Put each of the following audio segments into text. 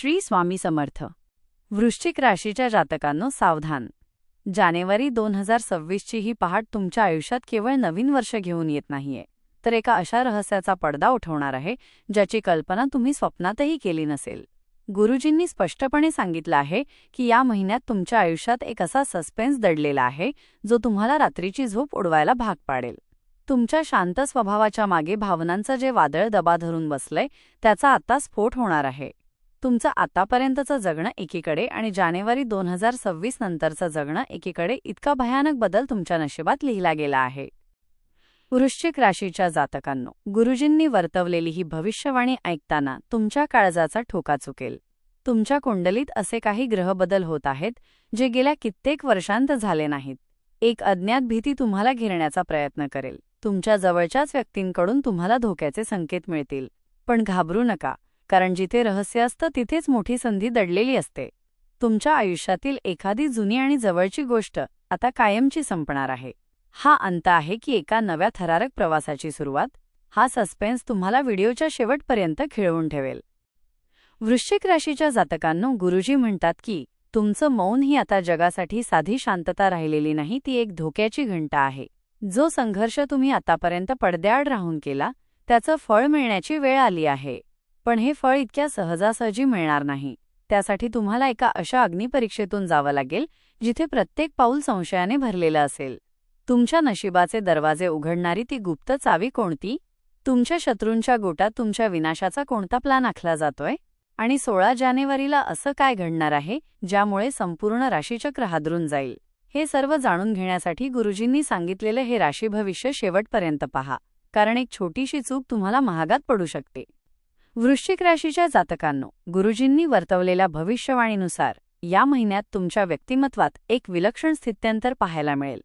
श्री स्वामी समर्थ. वृश्चिक राशीच्या जातकांनो सावधान. जानेवारी दोन हजार सव्वीसची ही पहाट तुमच्या आयुष्यात केवळ नवीन वर्ष घेऊन येत नाहीये. तर एका अशा रहस्याचा पडदा उठवणार आहे ज्याची कल्पना तुम्ही स्वप्नातही केली नसेल. गुरुजींनी स्पष्टपणे सांगितलं आहे की या महिन्यात तुमच्या आयुष्यात एक असा सस्पेन्स दडलेला आहे जो तुम्हाला रात्रीची झोप उडवायला भाग पाडेल. तुमच्या शांत स्वभावाच्या मागे भावनांचं जे वादळ दबा धरून बसलंय त्याचा आता स्फोट होणार आहे. तुमचं आतापर्यंतचं जगणं एकीकडे आणि जानेवारी दोन हजार सव्वीस नंतरचं जगणं एकीकडे इतका भयानक बदल तुमच्या नशिबात लिहिला गेला आहे. वृश्चिक राशीच्या जातकांनो गुरुजींनी वर्तवलेली ही भविष्यवाणी ऐकताना तुमच्या काळजाचा ठोका चुकेल. तुमच्या कुंडलीत असे काही ग्रहबदल होत आहेत जे गेल्या कित्येक वर्षांत झाले नाहीत. एक अज्ञात भीती तुम्हाला घेरण्याचा प्रयत्न करेल. तुमच्या जवळच्याच व्यक्तींकडून तुम्हाला धोक्याचे संकेत मिळतील. पण घाबरू नका. कारण जिथे रहस्य असतं तिथेच मोठी संधी दडलेली असते. तुमच्या आयुष्यातील एखादी जुनी आणि जवळची गोष्ट आता कायमची संपणार आहे. हा अंत आहे की एका नव्या थरारक प्रवासाची सुरुवात. हा सस्पेन्स तुम्हाला व्हिडिओच्या शेवटपर्यंत खिळवून ठेवेल. वृश्चिक राशीच्या जातकांनो गुरुजी म्हणतात की तुमचं मौन ही आता जगासाठी साधी शांतता राहिलेली नाही ती एक धोक्याची घंटा आहे. जो संघर्ष तुम्ही आतापर्यंत पडद्याआड राहून केला त्याचं फळ मिळण्याची वेळ आली आहे. पण हे फळ इतक्या सहजासहजी मिळणार नाही. त्यासाठी तुम्हाला एका अशा अग्निपरीक्षेतून जावं लागेल जिथे प्रत्येक पाऊल संशयाने भरलेलं असेल. तुमच्या नशिबाचे दरवाजे उघडणारी ती गुप्त चावी कोणती? तुमच्या शत्रूंच्या गोटात तुमच्या विनाशाचा कोणता प्लान आखला जातोय? आणि सोळा जानेवारीला असं काय घडणार आहे ज्यामुळे संपूर्ण राशीचक्र हादरून जाईल? हे सर्व जाणून घेण्यासाठी गुरुजींनी सांगितलेलं हे राशी भविष्य शेवटपर्यंत पहा. कारण एक छोटीशी चूक तुम्हाला महागात पडू शकते. वृश्चिक राशीच्या जातकांनो गुरुजींनी वर्तवलेल्या भविष्यवाणीनुसार या महिन्यात तुमच्या व्यक्तिमत्वात एक विलक्षण स्थित्यंतर पाहायला मिळेल.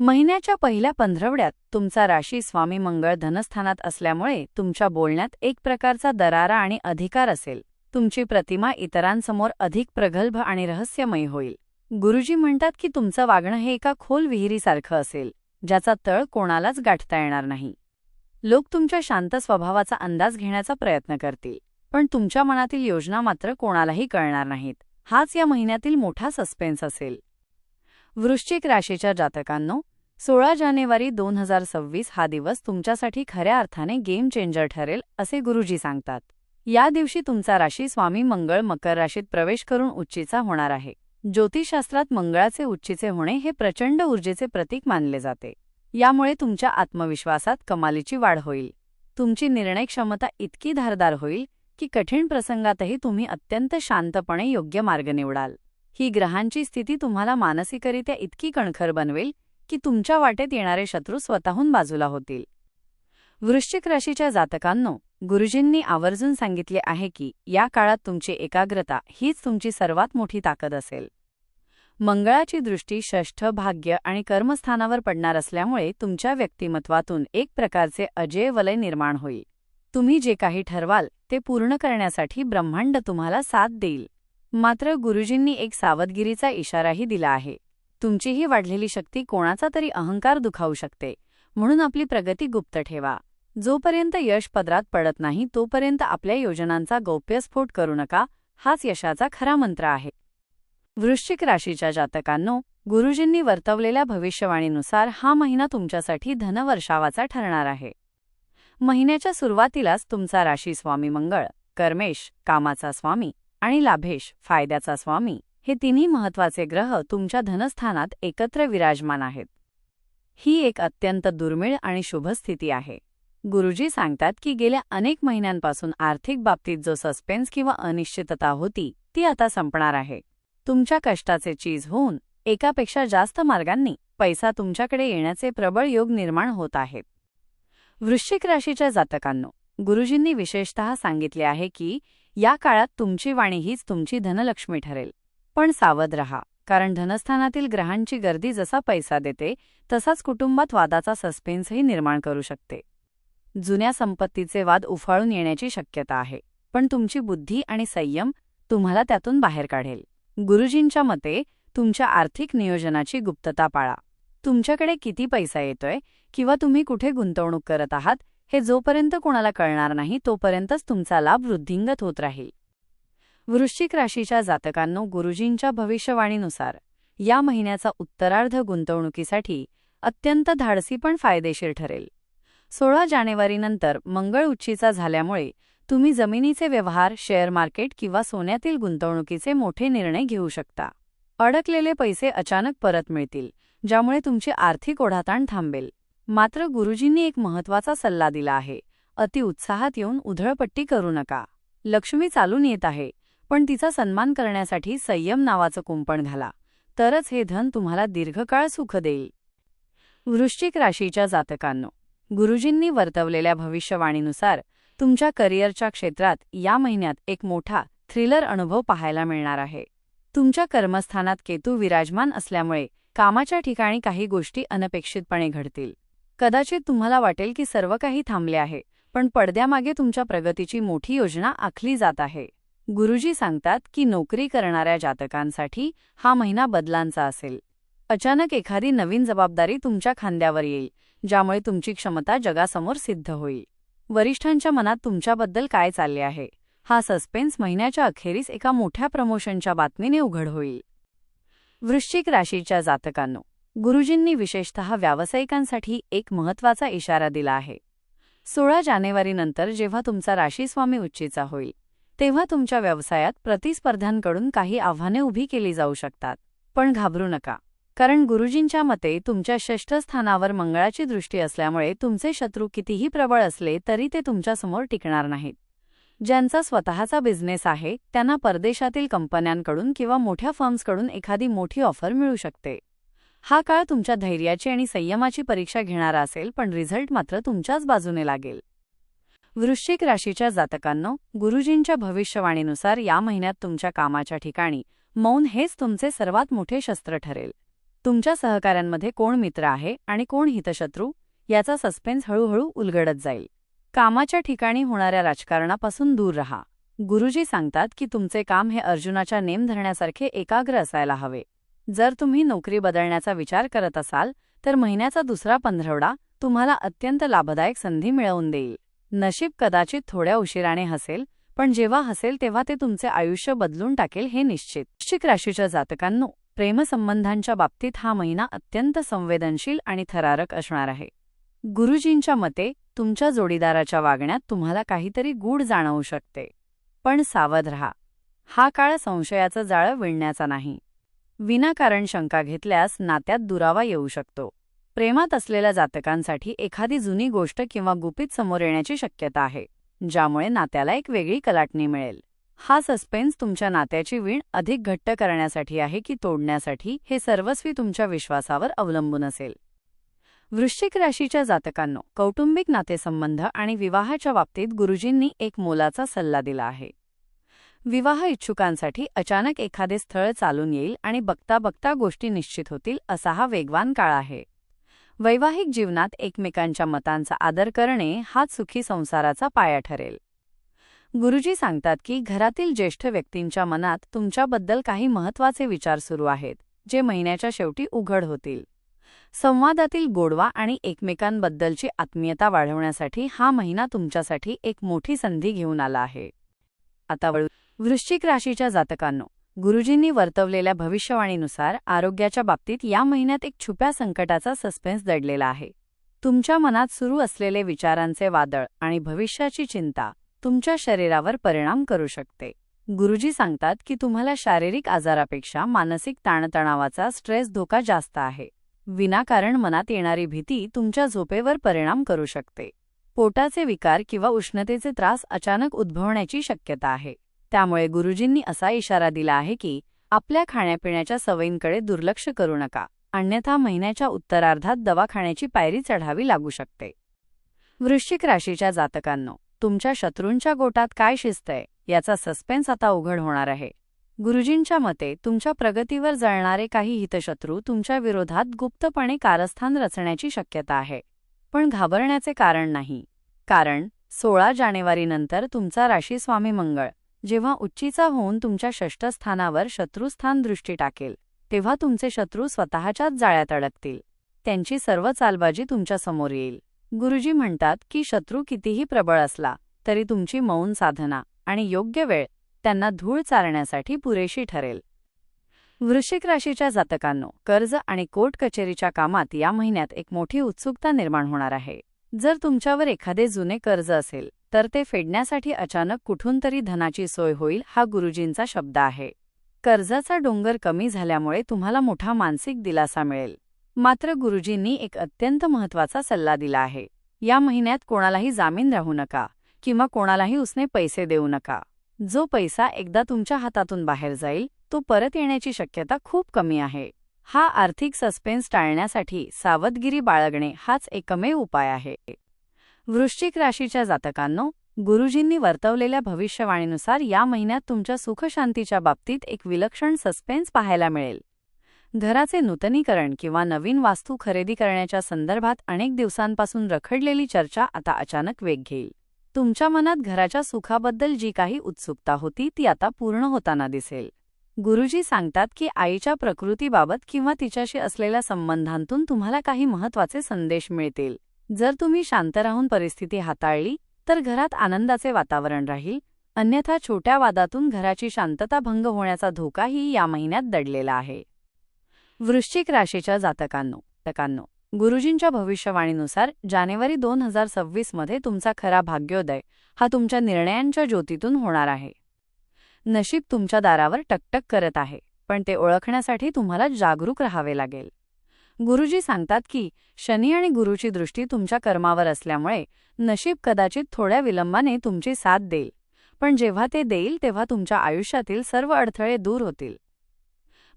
महिन्याच्या पहिल्या पंधरवड्यात तुमचा राशी स्वामी मंगळ धनस्थानात असल्यामुळे तुमच्या बोलण्यात एक प्रकारचा दरारा आणि अधिकार असेल. तुमची प्रतिमा इतरांसमोर अधिक प्रगल्भ आणि रहस्यमयी होईल. गुरुजी म्हणतात की तुमचं वागणं हे एका खोल विहिरीसारखं असेल ज्याचा तळ कोणालाच गाठता येणार नाही. लोक तुमच्या शांत स्वभावाचा अंदाज घेण्याचा प्रयत्न करतील. पण तुमच्या मनातील योजना मात्र कोणालाही कळणार नाहीत. हाच या महिन्यातील मोठा सस्पेन्स असेल. वृश्चिक राशीच्या जातकांनो सोळा जानेवारी दोन हजार सव्वीस हा दिवस तुमच्यासाठी खऱ्या अर्थाने गेम चेंजर ठरेल असे गुरुजी सांगतात. या दिवशी तुमचा राशी स्वामी मंगळ मकर राशीत प्रवेश करून उच्चीचा होणार आहे. ज्योतिषशास्त्रात मंगळाचे उच्चीचे होणे हे प्रचंड ऊर्जेचे प्रतीक मानले जाते. यामुळे तुमच्या आत्मविश्वासात कमालीची वाढ होईल. तुमची निर्णय क्षमता इतकी धारदार होईल की कठीण प्रसंगातही तुम्ही अत्यंत शांतपणे योग्य मार्ग निवडाल. ही ग्रहांची स्थिती तुम्हाला मानसिकरित्या इतकी कणखर बनवेल की तुमच्या वाटेत येणारे शत्रू स्वतःहून बाजूला होतील. वृश्चिक राशीच्या जातकांनो गुरुजींनी आवर्जून सांगितले आहे की या काळात तुमची एकाग्रता हीच तुमची सर्वात मोठी ताकद असेल. मंगळाची दृष्टी षष्ठ भाग्य आणि कर्मस्थानावर पडणार असल्यामुळे तुमच्या व्यक्तिमत्वातून एक प्रकारचे अजय वलय निर्माण होईल. तुम्ही जे काही ठरवाल ते पूर्ण करण्यासाठी ब्रह्मांड तुम्हाला साथ देईल. मात्र गुरुजींनी एक सावधगिरीचा इशाराही दिला आहे. तुमची ही वाढलेली शक्ती कोणाचा तरी अहंकार दुखावू शकते. म्हणून आपली प्रगती गुप्त ठेवा. जोपर्यंत यश पदरात पडत नाही तोपर्यंत आपल्या योजनांचा गौप्यस्फोट करू नका. हाच यशाचा खरा मंत्र आहे. वृश्चिक राशीच्या जातकांनो गुरुजींनी वर्तवलेल्या भविष्यवाणीनुसार हा महिना तुमच्यासाठी धनवर्षावाचा ठरणार आहे. महिन्याच्या सुरुवातीलाच तुमचा राशी स्वामी मंगळ कर्मेश कामाचा स्वामी आणि लाभेश फायद्याचा स्वामी हे तिन्ही महत्त्वाचे ग्रह तुमच्या धनस्थानात एकत्र विराजमान आहेत. ही एक अत्यंत दुर्मिळ आणि शुभ स्थिती आहे. गुरुजी सांगतात की गेल्या अनेक महिन्यांपासून आर्थिक बाबतीत जो सस्पेन्स किंवा अनिश्चितता होती ती आता संपणार आहे. तुमच्या कष्टाचे चीज होऊन एकापेक्षा जास्त मार्गांनी पैसा तुमच्याकडे येण्याचे प्रबळ योग निर्माण होत आहेत. वृश्चिक राशीच्या जातकांनो गुरुजींनी विशेषतः सांगितले आहे की या काळात तुमची वाणी हीच तुमची धनलक्ष्मी ठरेल. पण सावध रहा कारण धनस्थानातील ग्रहांची गर्दी जसा पैसा देते तसाच कुटुंबात वादाचा सस्पेन्सही निर्माण करू शकते. जुन्या संपत्तीचे वाद उफाळून येण्याची शक्यता आहे पण तुमची बुद्धी आणि संयम तुम्हाला त्यातून बाहेर काढेल. गुरुजींच्या मते तुमच्या आर्थिक नियोजनाची गुप्तता पाळा. तुमच्याकडे किती पैसा येतोय किंवा तुम्ही कुठे गुंतवणूक करत आहात हे जोपर्यंत कोणाला कळणार नाही तोपर्यंतच तुमचा लाभ वृद्धिंगत होत राहील. वृश्चिक राशीच्या जातकांनो गुरुजींच्या भविष्यवाणीनुसार या महिन्याचा उत्तरार्ध गुंतवणुकीसाठी अत्यंत धाडसी पण फायदेशीर ठरेल. सोळा जानेवारीनंतर मंगळ उच्चीचा झाल्यामुळे तुम्ही जमिनीचे व्यवहार शेअर मार्केट किंवा सोन्यातील गुंतवणुकीचे मोठे निर्णय घेऊ शकता. अडकलेले पैसे अचानक परत मिळतील ज्यामुळे तुमची आर्थिक ओढाताण थांबेल. मात्र गुरुजींनी एक महत्त्वाचा सल्ला दिला आहे अति उत्साहात येऊन उधळपट्टी करू नका. लक्ष्मी चालून येत आहे पण तिचा सन्मान करण्यासाठी संयम नावाचं कुंपण घाला तरच हे धन तुम्हाला दीर्घकाळ सुख देईल. वृश्चिक राशीच्या जातकांनो गुरुजींनी वर्तवलेल्या भविष्यवाणीनुसार तुमच्या करिअरच्या क्षेत्रात या महिन्यात एक मोठा थ्रिलर अनुभव पाहायला मिळणार आहे. तुमच्या कर्मस्थानात केतू विराजमान असल्यामुळे कामाच्या ठिकाणी काही गोष्टी अनपेक्षितपणे घडतील. कदाचित तुम्हाला वाटेल की सर्व काही थांबले आहे पण पडद्यामागे तुमच्या प्रगतीची मोठी योजना आखली जात आहे. गुरुजी सांगतात की नोकरी करणाऱ्या जातकांसाठी हा महिना बदलांचा असेल. अचानक एखादी नवीन जबाबदारी तुमच्या खांद्यावर येईल ज्यामुळे तुमची क्षमता जगासमोर सिद्ध होईल. वरिष्ठांच्या मनात तुमच्याबद्दल काय चालले आहे? हा सस्पेन्स महिन्याच्या अखेरीस एका मोठ्या प्रमोशनच्या बातमीने उघड होईल. वृश्चिक राशीच्या जातकांनो गुरुजींनी विशेषतः व्यावसायिकांसाठी एक महत्त्वाचा इशारा दिला आहे. सोळा जानेवारीनंतर जेव्हा तुमचा राशीस्वामी उच्चीचा होईल तेव्हा तुमच्या व्यवसायात प्रतिस्पर्ध्यांकडून काही आव्हाने उभी केली जाऊ शकतात. पण घाबरू नका. कारण गुरुजींच्या मते तुमच्या षष्ठस्थानावर मंगळाची दृष्टी असल्यामुळे तुमचे शत्रू कितीही प्रबळ असले तरी ते तुमच्यासमोर टिकणार नाहीत. ज्यांचा स्वतःचा बिझनेस आहे त्यांना परदेशातील कंपन्यांकडून किंवा मोठ्या फर्म्सकडून एखादी मोठी ऑफर मिळू शकते. हा काळ तुमच्या धैर्याची आणि संयमाची परीक्षा घेणारा असेल पण रिझल्ट मात्र तुमच्याच बाजूने लागेल. वृश्चिक राशीच्या जातकांनो गुरुजींच्या भविष्यवाणीनुसार या महिन्यात तुमच्या कामाच्या ठिकाणी मौन हेच तुमचे सर्वात मोठे शस्त्र ठरेल. तुमच्या सहकाऱ्यांमध्ये कोण मित्र आहे आणि कोण हितशत्रू याचा सस्पेन्स हळूहळू उलगडत जाईल. कामाच्या ठिकाणी होणाऱ्या राजकारणापासून दूर रहा. गुरुजी सांगतात की तुमचे काम हे अर्जुनाच्या नेम धरण्यासारखे एकाग्र असायला हवे. जर तुम्ही नोकरी बदलण्याचा विचार करत असाल तर महिन्याचा दुसरा पंधरवडा तुम्हाला अत्यंत लाभदायक संधी मिळवून देईल. नशीब कदाचित थोड्या उशिराने हसेल पण जेव्हा हसेल तेव्हा ते तुमचे आयुष्य बदलून टाकेल हे निश्चित. वृश्चिक राशीच्या जातकांनो प्रेमसंबंधांच्या बाबतीत हा महिना अत्यंत संवेदनशील आणि थरारक असणार आहे. गुरुजींच्या मते तुमच्या जोडीदाराच्या वागण्यात तुम्हाला काहीतरी गूढ जाणवू शकते. पण सावध रहा. हा काळ संशयाचं जाळं विणण्याचा नाही. विनाकारण शंका घेतल्यास नात्यात दुरावा येऊ शकतो. प्रेमात असलेल्या जातकांसाठी एखादी जुनी गोष्ट किंवा गुपित समोर येण्याची शक्यता आहे ज्यामुळे नात्याला एक वेगळी कलाटणी मिळेल. हा सस्पेन्स तुमच्या नात्याची वीण अधिक घट्ट करण्यासाठी आहे की तोडण्यासाठी हे सर्वस्वी तुमच्या विश्वासावर अवलंबून असेल. वृश्चिक राशीच्या जातकांनो कौटुंबिक नातेसंबंध आणि विवाहाच्या बाबतीत गुरुजींनी एक मोलाचा सल्ला दिला आहे. विवाह इच्छुकांसाठी अचानक एखादे स्थळ चालून येईल आणि बघता बघता गोष्टी निश्चित होतील असा हा वेगवान काळ आहे. वैवाहिक जीवनात एकमेकांच्या मतांचा आदर करणे हाच सुखी संसाराचा पाया ठरेल. गुरुजी सांगतात की घरातील ज्येष्ठ व्यक्तींच्या मनात तुमच्याबद्दल काही महत्त्वाचे विचार सुरू आहेत जे महिन्याच्या शेवटी उघड होतील. संवादातील गोडवा आणि एकमेकांबद्दलची आत्मीयता वाढवण्यासाठी हा महिना तुमच्यासाठी एक मोठी संधी घेऊन आला आहे. आता वृश्चिक राशीच्या जातकांनो गुरुजींनी वर्तवलेल्या भविष्यवाणीनुसार आरोग्याच्या बाबतीत या महिन्यात एक छुप्या संकटाचा सस्पेन्स दडलेला आहे. तुमच्या मनात सुरू असलेले विचारांचे वादळ आणि भविष्याची चिंता तुमच्या शरीरावर परिणाम करू शकते. गुरुजी सांगतात की तुम्हाला शारीरिक आजारापेक्षा मानसिक ताणतणावाचा स्ट्रेस धोका जास्त आहे. विनाकारण मनात येणारी भीती तुमच्या झोपेवर परिणाम करू शकते. पोटाचे विकार किंवा उष्णतेचे त्रास अचानक उद्भवण्याची शक्यता आहे. त्यामुळे गुरुजींनी असा इशारा दिला आहे की आपल्या खाण्यापिण्याच्या सवयींकडे दुर्लक्ष करू नका. अन्यथा महिन्याच्या उत्तरार्धात दवाखान्याची पायरी चढावी लागू शकते. वृश्चिक राशीच्या जातकांनो तुमच्या शत्रूंच्या गोटात काय शिजतंय याचा सस्पेन्स आता उघड होणार आहे. गुरुजींच्या मते तुमच्या प्रगतीवर जळणारे काही हितशत्रू तुमच्या विरोधात गुप्तपणे कारस्थान रचण्याची शक्यता आहे. पण घाबरण्याचे कारण नाही. कारण सोळा जानेवारीनंतर तुमचा राशीस्वामी मंगळ. जेव्हा उच्चीचा होऊन तुमच्या षष्ठस्थानावर शत्रुस्थान दृष्टी टाकेल तेव्हा तुमचे शत्रू स्वतःच्याच जाळ्यात अडकतील. त्यांची सर्व चालबाजी तुमच्यासमोर येईल. गुरुजी म्हणतात की शत्रू कितीही प्रबळ असला तरी तुमची मौन साधना आणि योग्य वेळ त्यांना धूळ चारण्यासाठी पुरेशी ठरेल. वृश्चिक राशीच्या जातकांनो कर्ज आणि कोर्ट कचेरीच्या कामात या महिन्यात एक मोठी उत्सुकता निर्माण होणार आहे. जर तुमच्यावर एखादे जुने कर्ज असेल तर ते फेडण्यासाठी अचानक कुठून तरी धनाची सोय होईल हा गुरुजींचा शब्द आहे. कर्जाचा डोंगर कमी झाल्यामुळे तुम्हाला मोठा मानसिक दिलासा मिळेल. मात्र गुरुजींनी एक अत्यंत महत्त्वाचा सल्ला दिला आहे. या महिन्यात कोणालाही जामीन राहू नका किंवा कोणालाही उसने पैसे देऊ नका. जो पैसा एकदा तुमच्या हातातून बाहेर जाईल तो परत येण्याची शक्यता खूप कमी आहे. हा आर्थिक सस्पेन्स टाळण्यासाठी सावधगिरी बाळगणे हाच एकमेव उपाय आहे. वृश्चिक राशीच्या जातकांनो गुरुजींनी वर्तवलेल्या भविष्यवाणीनुसार या महिन्यात तुमच्या सुखशांतीच्या बाबतीत एक विलक्षण सस्पेन्स पाहायला मिळेल. घराचे नूतनीकरण किंवा नवीन वास्तू खरेदी करण्याच्या संदर्भात अनेक दिवसांपासून रखडलेली चर्चा आता अचानक वेग घेईल. तुमच्या मनात घराच्या सुखाबद्दल जी काही उत्सुकता होती ती आता पूर्ण होताना दिसेल. गुरुजी सांगतात की आईच्या प्रकृतीबाबत किंवा तिच्याशी असलेल्या संबंधांतून तुम्हाला काही महत्त्वाचे संदेश मिळतील. जर तुम्ही शांत राहून परिस्थिती हाताळली तर घरात आनंदाचे वातावरण राहील. अन्यथा छोट्या वादातून घराची शांतता भंग होण्याचा धोकाही या महिन्यात दडलेला आहे. वृश्चिक राशीच्या जातकांनो तकांनो गुरुजींच्या भविष्यवाणीनुसार जानेवारी दोन हजार सव्वीसमध्ये तुमचा खरा भाग्योदय हा तुमच्या निर्णयांच्या ज्योतीतून होणार आहे. नशीब तुमच्या दारावर टकटक करत आहे पण ते ओळखण्यासाठी तुम्हाला जागरूक राहावे लागेल. गुरुजी सांगतात की शनी आणि गुरुची दृष्टी तुमच्या कर्मावर असल्यामुळे नशीब कदाचित थोड्या विलंबाने तुमची साथ देईल पण जेव्हा ते देईल तेव्हा तुमच्या आयुष्यातील सर्व अडथळे दूर होतील.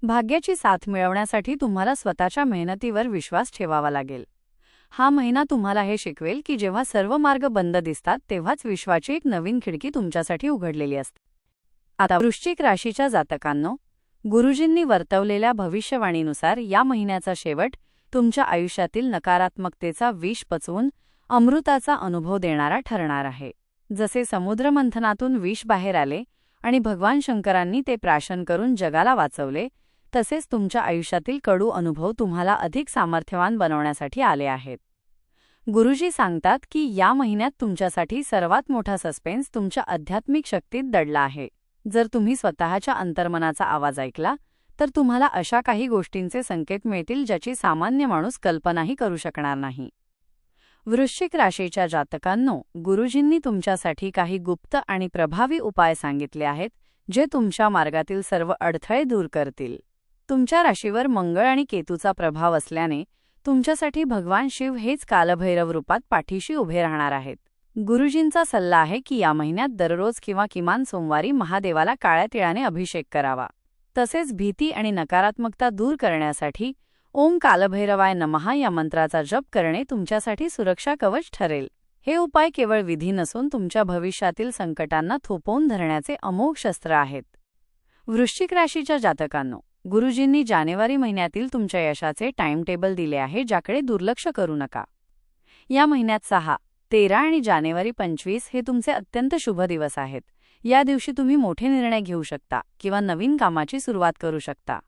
भाग्याची साथ मिळवण्यासाठी तुम्हाला स्वतःच्या मेहनतीवर विश्वास ठेवावा लागेल. हा महिना तुम्हाला हे शिकवेल की जेव्हा सर्व मार्ग बंद दिसतात तेव्हाच विश्वाची एक नवीन खिडकी तुमच्यासाठी उघडलेली असते. आता वृश्चिक राशीच्या जातकांनो गुरुजींनी वर्तवलेल्या भविष्यवाणीनुसार या महिन्याचा शेवट तुमच्या आयुष्यातील नकारात्मकतेचा विष पचवून अमृताचा अनुभव देणारा ठरणार आहे. जसे समुद्रमंथनातून विष बाहेर आले आणि भगवान शंकरांनी ते प्राशन करून जगाला वाचवले तसेच तुमच्या आयुष्यातील कडू अनुभव तुम्हाला अधिक सामर्थ्यवान बनवण्यासाठी आले आहेत. गुरुजी सांगतात की या महिन्यात तुमच्यासाठी सर्वात मोठा सस्पेन्स तुमच्या आध्यात्मिक शक्तीत दडला आहे. जर तुम्ही स्वतःच्या अंतर्मनाचा आवाज ऐकला तर तुम्हाला अशा काही गोष्टींचे संकेत मिळतील ज्याची सामान्य माणूस कल्पनाही करू शकणार नाही. वृश्चिक राशीच्या जातकांनो गुरुजींनी तुमच्यासाठी काही गुप्त आणि प्रभावी उपाय सांगितले आहेत जे तुमच्या मार्गातील सर्व अडथळे दूर करतील. तुमच्या राशीवर मंगळ आणि केतूचा प्रभाव असल्याने तुमच्यासाठी भगवान शिव हेच कालभैरव रूपात पाठीशी उभे राहणार आहेत. गुरुजींचा सल्ला आहे की या महिन्यात दररोज किंवा किमान सोमवारी महादेवाला काळ्या तिळाने अभिषेक करावा. तसेच भीती आणि नकारात्मकता दूर करण्यासाठी ओम कालभैरवाय नमहा या मंत्राचा जप करणे तुमच्यासाठी सुरक्षा कवच ठरेल. हे उपाय केवळ विधी नसून तुमच्या भविष्यातील संकटांना थोपवून धरण्याचे अमोघ शस्त्र आहेत. वृश्चिक राशीच्या जातकांनो गुरुजींनी जानेवारी महिन्यातील तुमच्या यशाचे टाइमटेबल दिले आहे ज्याकडे दुर्लक्ष करू नका. या महिन्यात सहा तेरा आणि जानेवारी पंचवीस हे तुमचे अत्यंत शुभ दिवस आहेत. या दिवशी तुम्ही मोठे निर्णय घेऊ शकता किंवा नवीन कामाची सुरुवात करू शकता.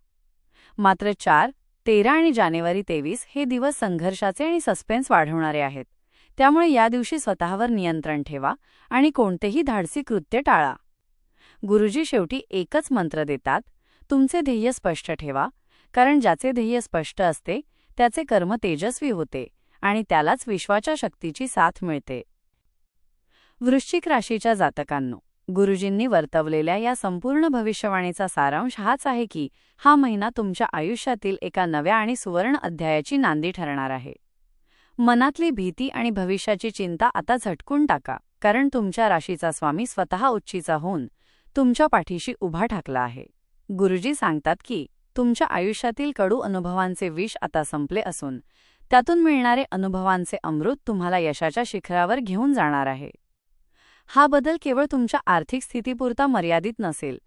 मात्र चार तेरा आणि जानेवारी तेवीस हे दिवस संघर्षाचे आणि सस्पेन्स वाढवणारे आहेत. त्यामुळे या दिवशी स्वतःवर नियंत्रण ठेवा आणि कोणतेही धाडसी कृत्य टाळा. गुरुजी शेवटी एकच मंत्र देतात तुमचे ध्येय स्पष्ट ठेवा कारण ज्याचे ध्येय स्पष्ट असते त्याचे कर्म तेजस्वी होते आणि त्यालाच विश्वाच्या शक्तीची साथ मिळते. वृश्चिक राशीच्या जातकांनो गुरुजींनी वर्तवलेल्या या संपूर्ण भविष्यवाणीचा सारांश हाच आहे की हा महिना तुमच्या आयुष्यातील एका नव्या आणि सुवर्ण अध्यायाची नांदी ठरणार आहे. मनातली भीती आणि भविष्याची चिंता आता झटकून टाका कारण तुमच्या राशीचा स्वामी स्वतः उच्चीचा होऊन तुमच्या पाठीशी उभा ठाकला आहे. गुरुजी सांगतात की तुमच्या आयुष्यातील कडू अनुभवांचे विष आता संपले असून त्यातून मिळणारे अनुभवांचे अमृत तुम्हाला यशाच्या शिखरावर घेऊन जाणार आहे. हा बदल केवळ तुमच्या आर्थिक स्थितीपुरता मर्यादित नसेल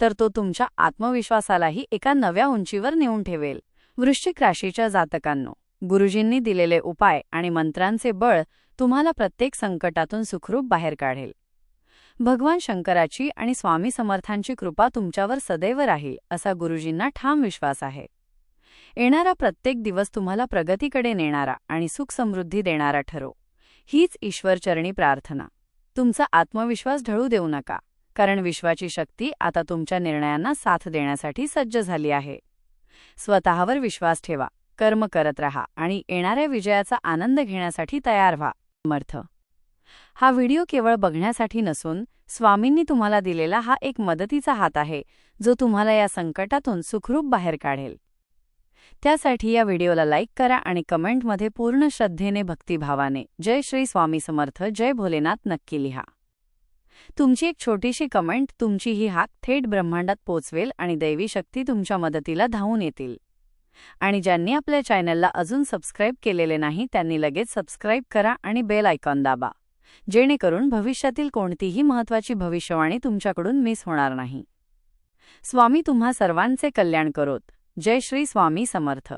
तर तो तुमच्या आत्मविश्वासालाही एका नव्या उंचीवर नेऊन ठेवेल. वृश्चिक राशीच्या जातकांनो गुरुजींनी दिलेले उपाय आणि मंत्रांचे बळ तुम्हाला प्रत्येक संकटातून सुखरूप बाहेर काढेल. भगवान शंकराची आणि स्वामी समर्थांची कृपा तुमच्यावर सदैव राहील असा गुरुजींना ठाम विश्वास आहे. येणारा प्रत्येक दिवस तुम्हाला प्रगतीकडे नेणारा आणि सुख समृद्धी देणारा ठरो. हीच ईश्वरचरणी प्रार्थना. तुमचा आत्मविश्वास ढळू देऊ नका कारण विश्वाची शक्ती आता तुमच्या निर्णयांना साथ देण्यासाठी सज्ज झाली आहे. स्वतःवर विश्वास ठेवा कर्म करत रहा आणि येणाऱ्या विजयाचा आनंद घेण्यासाठी तयार व्हा. समर्थ. हा व्हिडिओ केवळ बघण्यासाठी नसून स्वामींनी तुम्हाला दिलेला हा एक मदतीचा हात आहे जो तुम्हाला या संकटातून सुखरूप बाहेर काढेल. त्यासाठी या व्हिडिओला लाईक करा आणि कमेंटमध्ये पूर्ण श्रद्धेने भक्तिभावाने जय श्री स्वामी समर्थ जय भोलेनाथ नक्की लिहा. तुमची एक छोटीशी कमेंट तुमची ही हाक थेट ब्रह्मांडात पोचवेल आणि दैवी शक्ती तुमच्या मदतीला धावून येतील. आणि ज्यांनी आपल्या चॅनलला अजून सबस्क्राईब केलेले नाही त्यांनी लगेच सबस्क्राईब करा आणि बेल आयकॉन दाबा. जेणेकरून भविष्यातील कोणतीही महत्वाची भविष्यवाणी तुमच्याकडून मिस होणार नाही. स्वामी तुम्हा सर्वांचे कल्याण करोत. जय श्री स्वामी समर्थ.